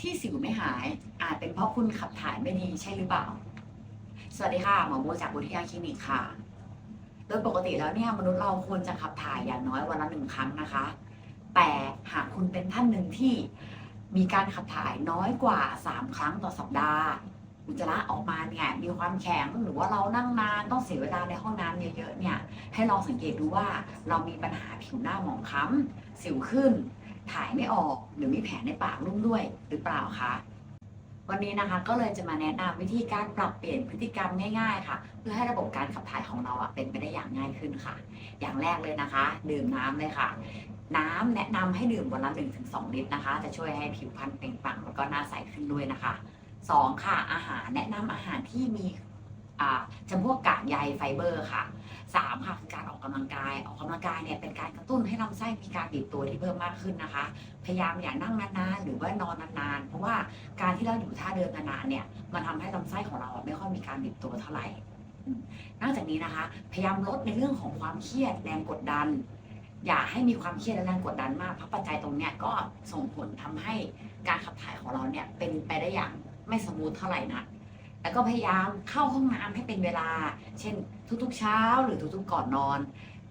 ที่สิวไม่หาย อาจเป็นเพราะคุณขับถ่ายไม่ดีใช่หรือเปล่า สวัสดีค่ะหมอโบจากบุทยาคลินิกค่ะ โดยปกติแล้วเนี่ยมนุษย์เราควรจะขับถ่ายอย่างน้อยวันละหนึ่งครั้งนะคะ แต่หากคุณเป็นท่านหนึ่งที่มีการขับถ่ายน้อยกว่า 3 ครั้งต่อสัปดาห์ อุจจาระออกมาเนี่ยมีความแข็งหรือว่าเรานั่งนานต้องเสียเวลาในห้องน้ำเยอะๆเนี่ยให้ลองสังเกตดูว่าเรามีปัญหาผิวหน้าหมองคล้ำสิวขึ้น ถ่ายไม่ออกหรือมีแผลในปากรุ่มด้วยหรือเปล่าคะวันนี้นะคะก็เลยจะมาแนะนำวิธีการปรับเปลี่ยนพฤติกรรมง่ายๆค่ะ เพื่อให้ระบบการขับถ่ายของเราอะเป็นไปได้อย่างง่ายขึ้นค่ะ อย่างแรกเลยนะคะ ดื่มน้ำเลยค่ะ น้ำแนะนำให้ดื่มวันละ 1-2 ลิตรนะคะ จะช่วยให้ผิวพรรณเปล่งปลั่งแล้วก็หน้าใสขึ้นด้วยนะคะสองค่ะอาหารแนะนำอาหารที่มี จำพวกกากใยไฟเบอร์ค่ะสามค่ะคือการออกกำลังกาย ออกกำลังกายเนี่ยเป็นการกระตุ้นให้ลำไส้มีการบีบตัวที่เพิ่มมากขึ้นนะคะ พยายามอย่านั่งนานๆ หรือว่านอนนานๆ เพราะว่าการที่เราอยู่ท่าเดินนานๆเนี่ยมันทำให้ลำไส้ของเราไม่ค่อยมีการบีบตัวเท่าไหร่ นอกจากนี้นะคะ พยายามลดในเรื่องของความเครียดแรงกดดัน อย่าให้มีความเครียดและแรงกดดันมากเพราะปัจจัยตรงเนี้ยก็ส่งผลทำให้การขับถ่ายของเราเนี่ยเป็นไปได้อย่างไม่สมูทเท่าไหร่นะ แล้วก็พยายามเข้าห้องน้ำให้เป็นเวลา เช่นทุกๆเช้าหรือทุกๆก่อนนอน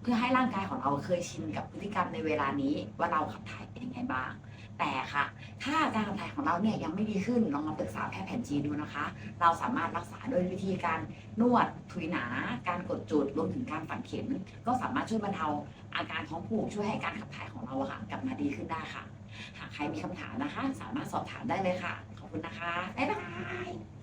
เพื่อให้ร่างกายของเราเคยชินกับพฤติกรรมในเวลานี้ว่าเราขับถ่ายเป็นยังไงบ้าง แต่ค่ะ ถ้าการขับถ่ายของเราเนี่ยยังไม่ดีขึ้นลองมาปรึกษาแพทย์แผนจีนดูนะคะ เราสามารถรักษาด้วยวิธีการนวดถุยหนา การกดจุดรวมถึงการฝังเข็มก็สามารถช่วยบรรเทาอาการท้องผูกช่วยให้การขับถ่ายของเราค่ะกลับมาดีขึ้นได้ค่ะ หากใครมีคำถามนะคะ สามารถสอบถามได้เลยค่ะ ขอบคุณนะคะบ๊ายบาย